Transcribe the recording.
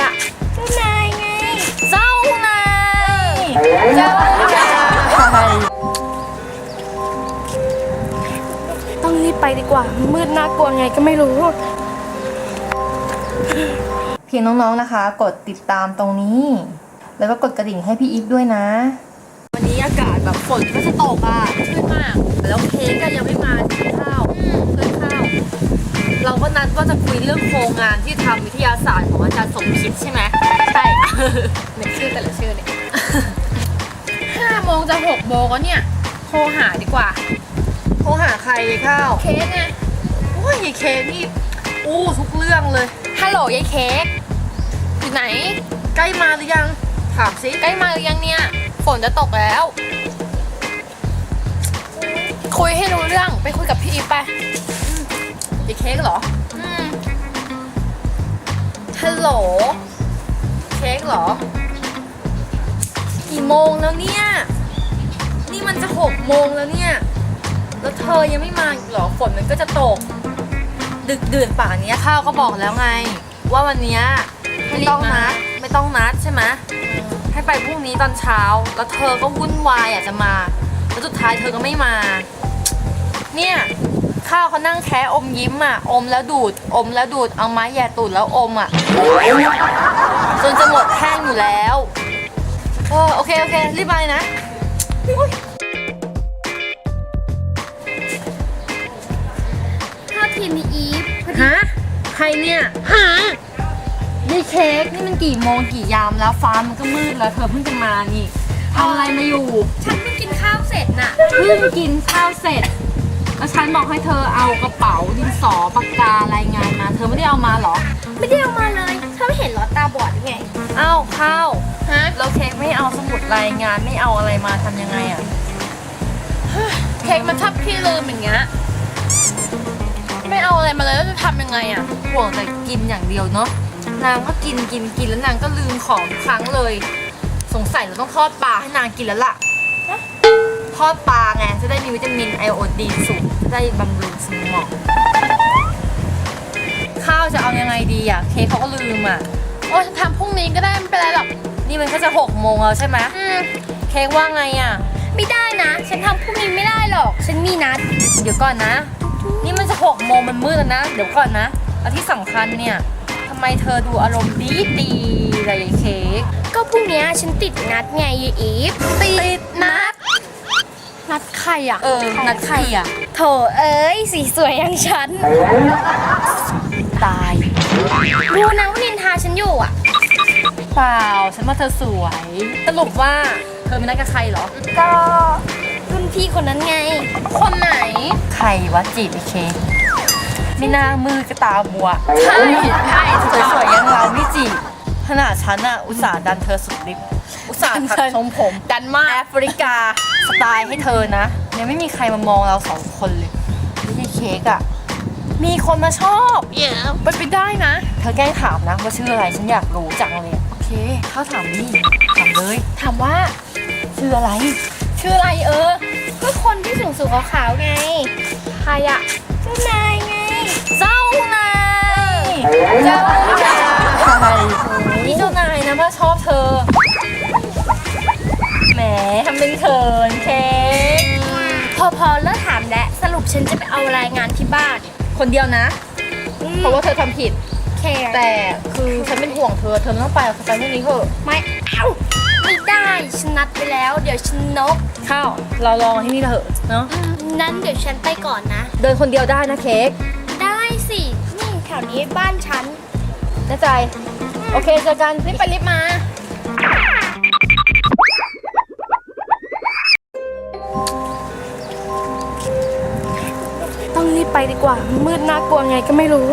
อะเจ้านายไง เจ้านายเจ้านายต้องรีบไปดีกว่า มืดน่ากลัวไงก็ไม่รู้ เพียงน้องๆนะคะ กดติดตามตรงนี้ แล้วก็กดกระดิ่งให้พี่อีฟด้วยนะ วันนี้อากาศแบบฝนก็จะตกอะชื่นมาก แล้วเค้กก็ยังไม่มากินข้าวเพื่อนข้าว เราก็นัดว่าจะคุยเรื่องโครงงานที่ทำวิทยาศาสตร์ของอาจารย์สมคิดใช่ไหมใช่ เน็ตชื่อแต่ละชื่อเนี่ยห้าโมงจะหกโมงแล้วเนี่ยโทรหาดีกว่า โทรหาใครข้าวเค้กไงโอ้ยยายเค้กนี่อู้ทุกเรื่องเลย ฮัลโหลยายเค้กอยู่ไหน ใกล้มาหรือยัง ถามสิใกล้มาหรือยังเนี่ย ฝนจะตกแล้ว คุยให้รู้เรื่องไปคุยกับพี่อีฟไป ยายเค้กเหรออืมฮัลโหล เค้กเหรอ กี่โมงแล้วเนี่ย นี่มันจะหกโมงแล้วเนี่ย แล้วเธอยังไม่มาอีกเหรอ ฝนมันก็จะตก ดึกดื่นป่านเนี้ยข้าวก็บอกแล้วไง ว่าวันเนี้ยไม่ต้องนัดไม่ต้องนัดใช่ไหมให้ไปพรุ่งนี้ตอนเช้า แล้วเธอก็วุ่นวายอยากจะมา แล้วสุดท้ายเธอก็ไม่มา เนี่ย ข้าวเขานั่งแคะอมยิ้มอะ อมแล้วดูด อมแล้วดูด เอาไม้แหย่ตูดแล้วอมอะ จนจะหมดแห้งอยู่แล้วเออโอเค โอเค รีบไปนะอุ๊ยถ้าทีมอีฟพอดีฮะใครเนี่ยฮะนี่เค้กนี่มันกี่โมงกี่ยามแล้วฟ้ามันก็มืดแล้วเธอเพิ่งจะมานี่ทำอะไรมาอยู่ ฉันเพิ่งกินข้าวเสร็จน่ะ เพิ่งกินข้าวเสร็จ แล้วฉันบอกให้เธอเอากระเป๋าดินสอปากการายงานมา เธอไม่ได้เอามาเหรอ ไม่ได้เอามาเลยเธอไม่เห็นเหรอตาบอดหรือไงเอ้าข้าวฮะแล้วเค้กไม่เอาสมุดรายงานไม่เอาอะไรมาทำยังไงอะเค้กมันชอบพี่ลืมอย่างเงี้ย ไม่เอาอะไรมาเลยแล้วจะทำยังไงอะห่วงแต่กินอย่างเดียวเนาะนางก็กินกินกินแล้วนางก็ลืมของทุกครั้งเลย สงสัยเราต้องทอดปลาให้นางกินแล้วล่ะทอดปลาไงจะได้มีวิตามินไอโอดีนสูงจะ ได้บำรุงสมอง ข้าวจะเอายังไงดีอะ เค้กเขาก็ลืมอะ โอ้ยฉันทำพรุ่งนี้ก็ได้ไม่เป็นไรหรอก นี่มันแค่จะหกโมงแล้วใช่ไหมอืมเค้กว่าไงอะ ไม่ได้นะ ฉันทำพรุ่งนี้ไม่ได้หรอก ฉันมีนัด เดี๋ยวก่อนนะ นี่มันจะหกโมงมันมืดแล้วนะ เดี๋ยวก่อนนะแล้วที่สำคัญเนี่ยทำไมเธอดูอารมณ์ดีดีๆเลยเค้ก ก็พรุ่งนี้ฉันติดนัดไงยายอีฟติดนัด นัดใครอะ เออ นัดใครอะ โถเอ้ย สีสวยอย่างฉัน ตาย ดูนะว่านินทาฉันอยู่อะ เปล่า ฉันว่าเธอสวย สรุปว่าเธอไม่นัดกับใครเหรอ ก็รุ่นพี่คนนั้นไง คนไหน ใครวะจีบไอ้เค้กไม่น่ามือกระตาบัว ใช่ ใช่สวยๆอยังเราไม่จีบขนาดฉันอะอุตส่าห์ดันเธอสุดฤทธิ์อุตส่าห์ถักทรงผม ดันมากแอฟริกา สไตล์ให้เธอนะยังไม่มีใครมามองเราสองคนเลยไม่ใช่เค้กอะมีคนมาชอบเป็นไปได้นะ เธอแกล้งถามนะว่าชื่ออะไรฉันอยากรู้จังเลยอะโอเคเขาถามดิถามเลยถามว่าชื่ออะไร ชื่ออะไรเออ ก็คนที่สูงสูงๆขาวๆไง ใครอะเจ้านายไง เจ้านายเจ้านายนี่เจ้านายนะว่าชอบเธอแหมทำเป็นเขินเค้กพอพอเลิกถามแล้วสรุปฉันจะไปเอารายงานที่บ้าน คนเดียวนะ เพราะว่าเธอทำผิด แคร์แต่คือฉันเป็นห่วงเธอ เธอไม่ต้องไปหรอกเธอไปพรุ่งนี้เถอะไม่เอาไม่ได้ฉันนัดไปแล้ว เดี๋ยวฉันนกข้าวเราลองที่นี่เถอะเนาะอืมนั้นเดี๋ยวฉันไปก่อนนะ เดินคนเดียวได้นะเค้กได้สินี่แถวนี้บ้านฉันแน่ใจ โอเคเจอกันรีบไปรีบมา รีบไปดีกว่า มืดน่ากลัวไงก็ไม่รู้